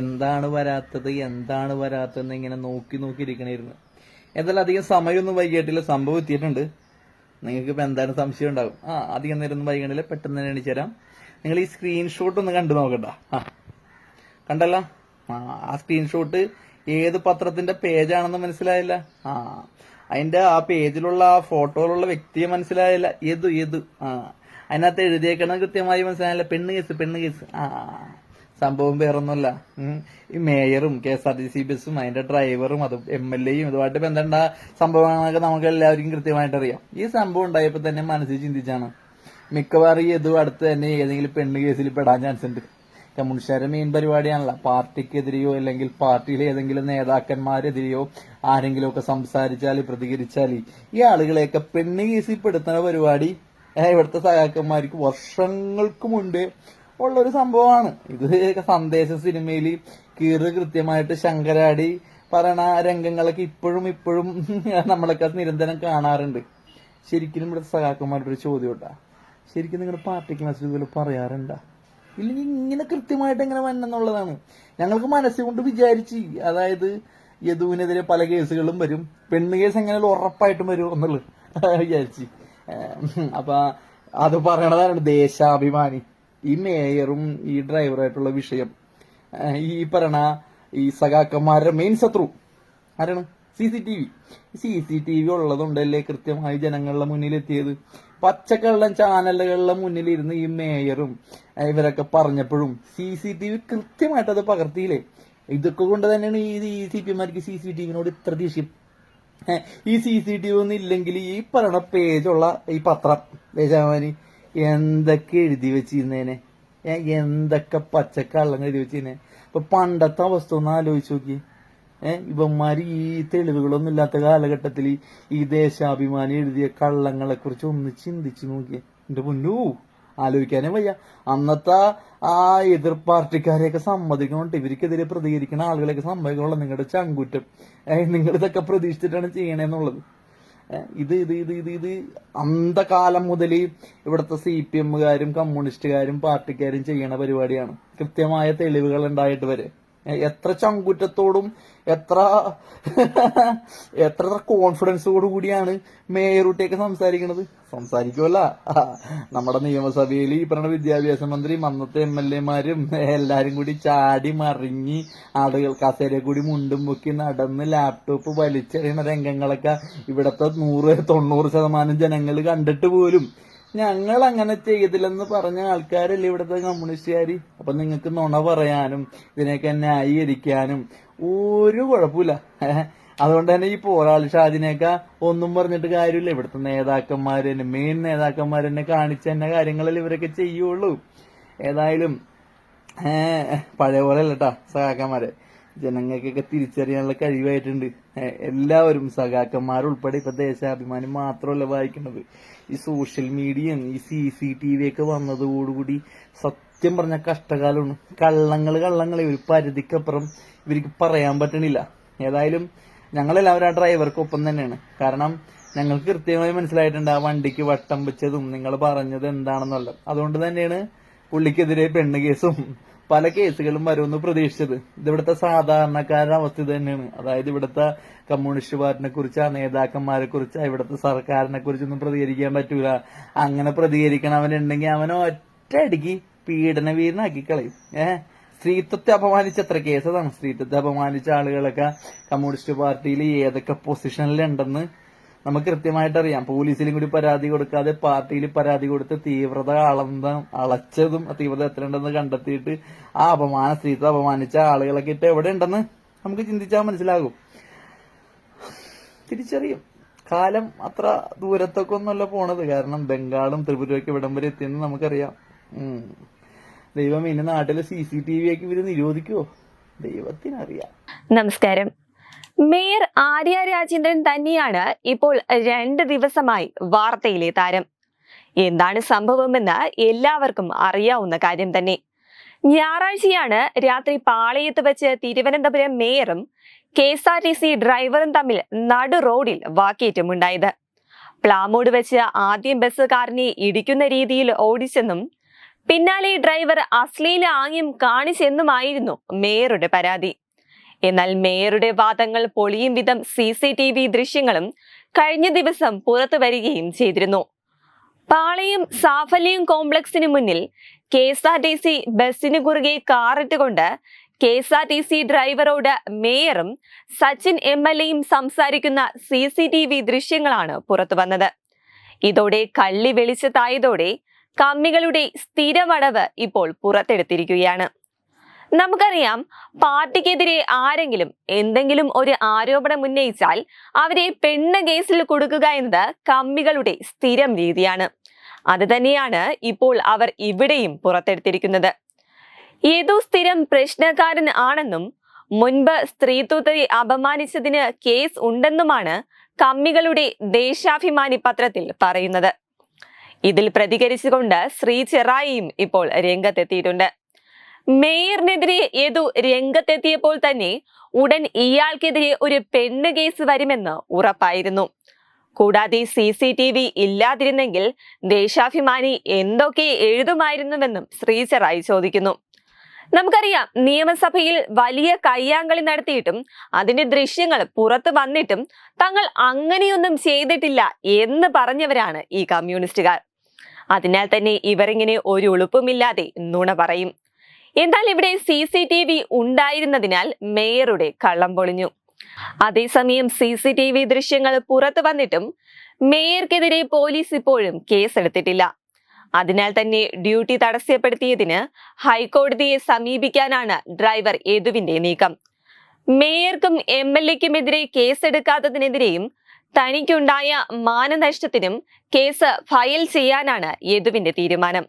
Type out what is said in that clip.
എന്താണ് വരാത്തത് എന്താണ് വരാത്തതെന്ന് ഇങ്ങനെ നോക്കി നോക്കി ഇരിക്കണായിരുന്നു. എന്തായാലും അധികം സമയമൊന്നും വൈകിട്ടില്ല സംഭവം എത്തിയിട്ടുണ്ട്. നിങ്ങൾക്ക് ഇപ്പൊ എന്തായാലും സംശയം ഉണ്ടാകും. ആ അധികം നേരം ഒന്നും വൈകണില്ല. പെട്ടെന്ന് തന്നെ എണീച്ചു തരാം നിങ്ങൾ ഈ സ്ക്രീൻഷോട്ട് ഒന്ന് കണ്ടു നോക്കണ്ട ആ കണ്ടല്ല? ആ സ്ക്രീൻഷോട്ട് ഏത് പത്രത്തിന്റെ പേജാണെന്ന് മനസ്സിലായില്ല. ആ അതിന്റെ ആ പേജിലുള്ള ആ ഫോട്ടോയിലുള്ള വ്യക്തിയെ മനസ്സിലായില്ല. ഏതു ഏതു? ആ അതിനകത്ത് എഴുതിയേക്കണത് കൃത്യമായി മനസ്സിലായില്ല. പെണ്ണ് കേസ് പെണ്ണ് കേസ്. ആ സംഭവം വേറൊന്നുമല്ല. ഈ മേയറും K S R T C ബസ്സും അതിന്റെ ഡ്രൈവറും അത് എം എൽ എയും ഇതുമായിട്ട് ബന്ധമുണ്ട സംഭവങ്ങളൊക്കെ നമുക്ക് എല്ലാവർക്കും കൃത്യമായിട്ട് അറിയാം ഈ സംഭവം ഉണ്ടായപ്പോ തന്നെ മനസ്സിൽ ചിന്തിച്ചാണ്. മിക്കവാറും ഈ അടുത്ത് തന്നെ ഏതെങ്കിലും പെണ്ണ് കേസിൽ പെടാൻ ചാൻസ് ഉണ്ട്. കമ്മ്യൂണിസ്റ്റുകാരുടെ മെയിൻ പരിപാടിയാണല്ലോ. പാർട്ടിക്കെതിരെയോ അല്ലെങ്കിൽ പാർട്ടിയിലെ ഏതെങ്കിലും നേതാക്കന്മാരെതിരെയോ ആരെങ്കിലും ഒക്കെ സംസാരിച്ചാൽ പ്രതികരിച്ചാൽ ഈ ആളുകളെയൊക്കെ പെണ്ണ് കേസിൽ പെടുത്തുന്ന പരിപാടി ഇവിടുത്തെ സഹാക്കന്മാർക്ക് വർഷങ്ങൾക്ക് മുൻപേ ഉള്ളൊരു സംഭവമാണ്. ഇത് സന്ദേശ സിനിമയിൽ കീറ് കൃത്യമായിട്ട് ശങ്കരാടി പറയണ രംഗങ്ങളൊക്കെ ഇപ്പോഴും ഇപ്പോഴും നമ്മളൊക്കെ നിരന്തരം കാണാറുണ്ട്. ശരിക്കും ഇവിടെ സഹാക്കന്മാരുടെ ഒരു ചോദ്യം ഉണ്ടാ ശരിക്കും നിങ്ങളുടെ പാർട്ടിക്ക് ക്ലാസ്സിൽ ഇതുപോലെ പറയാറുണ്ടാ? ഇല്ലെങ്കിൽ ഇങ്ങനെ കൃത്യമായിട്ട് എങ്ങനെ വന്നെന്നുള്ളതാണ് ഞങ്ങൾക്ക് മനസ്സുകൊണ്ട് വിചാരിച്ച് അതായത് യദുവിനെതിരെ പല കേസുകളും വരും. പെണ്ണ് കേസ് എങ്ങനെ ഉറപ്പായിട്ടും വരും എന്നുള്ളത് വിചാരിച്ച്. അപ്പൊ അത് പറയണതാണ് ദേശാഭിമാനി. ഈ മേയറും ഈ ഡ്രൈവറായിട്ടുള്ള വിഷയം. ഈ പറയണ ഈ സഖാക്കന്മാരുടെ മെയിൻ ശത്രു ആരാണ്? C C T V. C C T V ഉള്ളതുകൊണ്ടല്ലേ കൃത്യമായി ജനങ്ങളുടെ മുന്നിലെത്തിയത്? പച്ചക്കള്ളം ചാനലുകളുടെ മുന്നിലിരുന്ന് ഈ മേയറും ഇവരൊക്കെ പറഞ്ഞപ്പോഴും സി സി ടി വി കൃത്യമായിട്ട് അത് പകർത്തിയില്ലേ? ഇതൊക്കെ കൊണ്ട് തന്നെയാണ് ഈ സി പി എമാർക്ക് സി സി ടി വിനോട് ഇത്ര ദേഷ്യം. ഈ സി സി ടി വി ഒന്നും ഇല്ലെങ്കിൽ ഈ പറയണ പേജുള്ള ഈ പത്രം ദേശാഭിമാനി എന്തൊക്കെ എഴുതി വെച്ചിരുന്നേനെ? എന്തൊക്കെ പച്ചക്കള്ളം എഴുതി വെച്ചിരുന്നേ? ഇപ്പൊ പണ്ടത്തെ അവസ്ഥ ഒന്ന് ആലോചിച്ച് നോക്കി ഏഹ് ഇവന്മാര് ഈ തെളിവുകളൊന്നും ഇല്ലാത്ത കാലഘട്ടത്തിൽ ഈ ദേശാഭിമാനി എഴുതിയ കള്ളങ്ങളെ കുറിച്ച് ഒന്ന് ചിന്തിച്ചു നോക്കിയേ. എന്റെ പൊന്നു ആലോചിക്കാനേ വയ്യ. അന്നത്തെ ആ എതിർ പാർട്ടിക്കാരെയൊക്കെ സമ്മതിക്കണോണ്ട് ഇവർക്കെതിരെ പ്രതികരിക്കുന്ന ആളുകളെയൊക്കെ സമ്മതിക്കണുള്ള നിങ്ങളുടെ ചങ്കുറ്റം. നിങ്ങൾ ഇതൊക്കെ പ്രതീക്ഷിച്ചിട്ടാണ് ചെയ്യണേന്നുള്ളത്. ഇത് ഇത് ഇത് ഇത് ഇത് അന്ധകാലം മുതൽ ഇവിടുത്തെ സി പി എമ്മുകാരും കമ്മ്യൂണിസ്റ്റുകാരും പാർട്ടിക്കാരും ചെയ്യണ പരിപാടിയാണ്. കൃത്യമായ തെളിവുകൾ ഉണ്ടായിട്ട് വരെ. എത്ര ചങ്കുറ്റത്തോടും എത്ര എത്ര കോൺഫിഡൻസോടു കൂടിയാണ് മേയറുട്ടിയൊക്കെ സംസാരിക്കുന്നത് സംസാരിക്കുമല്ല നമ്മുടെ നിയമസഭയിൽ ഈ പറഞ്ഞ വിദ്യാഭ്യാസ മന്ത്രി അന്നത്തെ എം എൽ എമാരും എല്ലാരും കൂടി ചാടി മറിഞ്ഞി ആളുകൾ കസേര കൂടി മുണ്ടും പൊക്കി നടന്ന് ലാപ്ടോപ്പ് വലിച്ചെറിയുന്ന രംഗങ്ങളൊക്കെ ഇവിടത്തെ നൂറ് തൊണ്ണൂറ് ശതമാനം ജനങ്ങൾ കണ്ടിട്ട് പോലും ഞങ്ങൾ അങ്ങനെ ചെയ്തില്ലെന്ന് പറഞ്ഞ ആൾക്കാരല്ലേ ഇവിടുത്തെ കമ്മ്യൂണിസ്റ്റുകാര്? അപ്പൊ നിങ്ങൾക്ക് നുണ പറയാനും ഇതിനെയൊക്കെ ന്യായീകരിക്കാനും ഒരു കുഴപ്പമില്ല. അതുകൊണ്ട് തന്നെ ഈ പോരാളി ഷാദിനെയൊക്കെ ഒന്നും പറഞ്ഞിട്ട് കാര്യമില്ല. ഇവിടുത്തെ നേതാക്കന്മാര് തന്നെ മെയിൻ നേതാക്കന്മാർ തന്നെ കാണിച്ച തന്നെ കാര്യങ്ങളിൽ ഇവരൊക്കെ ചെയ്യുള്ളൂ. ഏതായാലും പഴയ പോലെ അല്ലട്ടാ സഹാക്കന്മാരെ ജനങ്ങൾക്കൊക്കെ തിരിച്ചറിയാനുള്ള കഴിവായിട്ടുണ്ട്. എല്ലാവരും സഖാക്കന്മാരുൾപ്പെടെ ഇപ്പൊ ദേശാഭിമാനി മാത്രമല്ല വായിക്കുന്നത്. ഈ സോഷ്യൽ മീഡിയയും ഈ സി സി ടി വി ഒക്കെ വന്നതോടുകൂടി സത്യം പറഞ്ഞ കഷ്ടകാലമാണ്. കള്ളങ്ങൾ കള്ളങ്ങളെ ഒരു പരിധിക്കപ്പുറം ഇവർക്ക് പറയാൻ പറ്റണില്ല. ഏതായാലും ഞങ്ങളെല്ലാവരും ആ ഡ്രൈവർക്കൊപ്പം തന്നെയാണ്. കാരണം ഞങ്ങൾക്ക് കൃത്യമായി മനസ്സിലായിട്ടുണ്ട് ആ വണ്ടിക്ക് വട്ടം വെച്ചതും നിങ്ങൾ പറഞ്ഞത് എന്താണെന്നുള്ളത്. അതുകൊണ്ട് തന്നെയാണ് പുള്ളിക്കെതിരെ പെണ്ണ് കേസും പല കേസുകളും വരുമെന്ന് പ്രതീക്ഷിച്ചത്. ഇത് ഇവിടുത്തെ സാധാരണക്കാരുടെ അവസ്ഥ തന്നെയാണ്. അതായത് ഇവിടുത്തെ കമ്മ്യൂണിസ്റ്റ് പാർട്ടിനെ കുറിച്ച് ആ നേതാക്കന്മാരെ കുറിച്ച് ഇവിടുത്തെ സർക്കാരിനെ കുറിച്ചൊന്നും പ്രതികരിക്കാൻ പറ്റൂല. അങ്ങനെ പ്രതികരിക്കണവനുണ്ടെങ്കിൽ അവനെ ഒറ്റയടിക്ക് പീഡന വീരനാക്കി കളയും. ഏഹ് സ്ത്രീത്വത്തെ അപമാനിച്ച എത്ര അതാണ്. സ്ത്രീത്വത്തെ അപമാനിച്ച ആളുകളൊക്കെ കമ്മ്യൂണിസ്റ്റ് പാർട്ടിയിൽ ഏതൊക്കെ പൊസിഷനിലുണ്ടെന്ന് നമുക്ക് കൃത്യമായിട്ട് അറിയാം പോലീസിലും കൂടി പരാതി കൊടുക്കാതെ പാർട്ടിയിൽ പരാതി കൊടുത്ത് തീവ്രത അളന്ന അളച്ചതും തീവ്രത എത്രയുണ്ടെന്ന് കണ്ടെത്തിയിട്ട് ആ അപമാന സ്ത്രീത്വം അപമാനിച്ച ആളുകളൊക്കെ ഇട്ട് എവിടെ ഉണ്ടെന്ന് നമുക്ക് ചിന്തിച്ചാൽ മനസ്സിലാകും. തിരിച്ചറിയും. കാലം അത്ര ദൂരത്തൊക്കെ ഒന്നുമല്ല പോണത്. കാരണം ബംഗാളും ത്രിപുരയൊക്കെ ഇവിടം വരെ എത്തിയെന്ന് നമുക്കറിയാം. ദൈവം ഇനി നാട്ടിലെ സി സി ടി വി ഒക്കെ ഇവർ നിരോധിക്കുവോ? ദൈവത്തിനറിയാം. നമസ്കാരം. മേയർ ആര്യ രാജേന്ദ്രൻ തന്നെയാണ് ഇപ്പോൾ രണ്ട് ദിവസമായി വാർത്തയിലെ താരം. എന്താണ് സംഭവമെന്ന് എല്ലാവർക്കും അറിയാവുന്ന കാര്യം തന്നെ. ഞായറാഴ്ചയാണ് രാത്രി പാളയത്ത് വെച്ച് Thiruvananthapuram മേയറും K S R T C ഡ്രൈവറും തമ്മിൽ നടു റോഡിൽ വാക്കേറ്റമുണ്ടായത്. പ്ലാമോഡ് വെച്ച് ആദ്യം ബസ്സുകാരനെ ഇടിക്കുന്ന രീതിയിൽ ഓടിച്ചെന്നും പിന്നാലെ ഡ്രൈവർ അശ്ലീല ആംഗ്യം കാണിച്ചെന്നുമായിരുന്നു മേയറുടെ പരാതി. എന്നാൽ മേയറുടെ വാദങ്ങൾ പൊളിയും വിധം സി സി ടി വി ദൃശ്യങ്ങളും കഴിഞ്ഞ ദിവസം പുറത്തു വരികയും ചെയ്തിരുന്നു. പാളയും സാഫല്യം കോംപ്ലക്സിന് മുന്നിൽ K S R T C ബസിന് കുറുകെ കാറിട്ടുകൊണ്ട് K S R T C ഡ്രൈവറോട് മേയറും സച്ചിൻ എം എൽ എയും സംസാരിക്കുന്ന സി സി ടി വി ദൃശ്യങ്ങളാണ് പുറത്തു വന്നത്. ഇതോടെ കള്ളി വെളിച്ചത്തായതോടെ കമ്മികളുടെ സ്ഥിരമടവ് ഇപ്പോൾ പുറത്തെടുത്തിരിക്കുകയാണ്. നമുക്കറിയാം പാർട്ടിക്കെതിരെ ആരെങ്കിലും എന്തെങ്കിലും ഒരു ആരോപണം ഉന്നയിച്ചാൽ അവരെ പെണ്ണ കേസിൽ കൊടുക്കുക എന്നത് കമ്മികളുടെ സ്ഥിരം രീതിയാണ്. അത് തന്നെയാണ് ഇപ്പോൾ അവർ ഇവിടെയും പുറത്തെടുത്തിരിക്കുന്നത്. ഏതോ സ്ഥിരം പ്രശ്നക്കാരൻ ആണെന്നും മുൻപ് സ്ത്രീത്വത്തെ അപമാനിച്ചതിന് കേസ് ഉണ്ടെന്നുമാണ് കമ്മികളുടെ ദേശാഭിമാനി പത്രത്തിൽ പറയുന്നത്. ഇതിൽ പ്രതികരിച്ചുകൊണ്ട് ശ്രീ ചെറായിയും ഇപ്പോൾ രംഗത്തെത്തിയിട്ടുണ്ട്. മേയറിനെതിരെ ഏതു രംഗത്തെത്തിയപ്പോൾ തന്നെ ഉടൻ ഇയാൾക്കെതിരെ ഒരു പെണ്ണ് കേസ് വരുമെന്ന് ഉറപ്പായിരുന്നു. കൂടാതെ സി സി ടി വി ഇല്ലാതിരുന്നെങ്കിൽ ദേശാഭിമാനി എന്തൊക്കെ എഴുതുമായിരുന്നുവെന്നും ശ്രീചറായി ചോദിക്കുന്നു. നമുക്കറിയാം നിയമസഭയിൽ വലിയ കയ്യാങ്കളി നടത്തിയിട്ടും അതിന്റെ ദൃശ്യങ്ങൾ പുറത്തു വന്നിട്ടും തങ്ങൾ അങ്ങനെയൊന്നും ചെയ്തിട്ടില്ല എന്ന് പറഞ്ഞവരാണ് ഈ കമ്മ്യൂണിസ്റ്റുകാർ. അതിനാൽ തന്നെ ഇവരിങ്ങനെ ഒരു ഉളുപ്പുമില്ലാതെ നുണ പറയും. എന്നാൽ ഇവിടെ സി സി ടി വി ഉണ്ടായിരുന്നതിനാൽ മേയറുടെ കള്ളം പൊളിഞ്ഞു. അതേസമയം സി സി ടി വി ദൃശ്യങ്ങൾ പുറത്തു വന്നിട്ടും മേയർക്കെതിരെ പോലീസ് ഇപ്പോഴും കേസെടുത്തിട്ടില്ല. അതിനാൽ തന്നെ ഡ്യൂട്ടി തടസ്സപ്പെടുത്തിയതിന് ഹൈക്കോടതിയെ സമീപിക്കാനാണ് ഡ്രൈവർ യദുവിന്റെ നീക്കം. മേയർക്കും എം എൽ എക്കുമെതിരെ കേസെടുക്കാത്തതിനെതിരെയും തനിക്കുണ്ടായ മാനനഷ്ടത്തിനും കേസ് ഫയൽ ചെയ്യാനാണ് യദുവിന്റെ തീരുമാനം.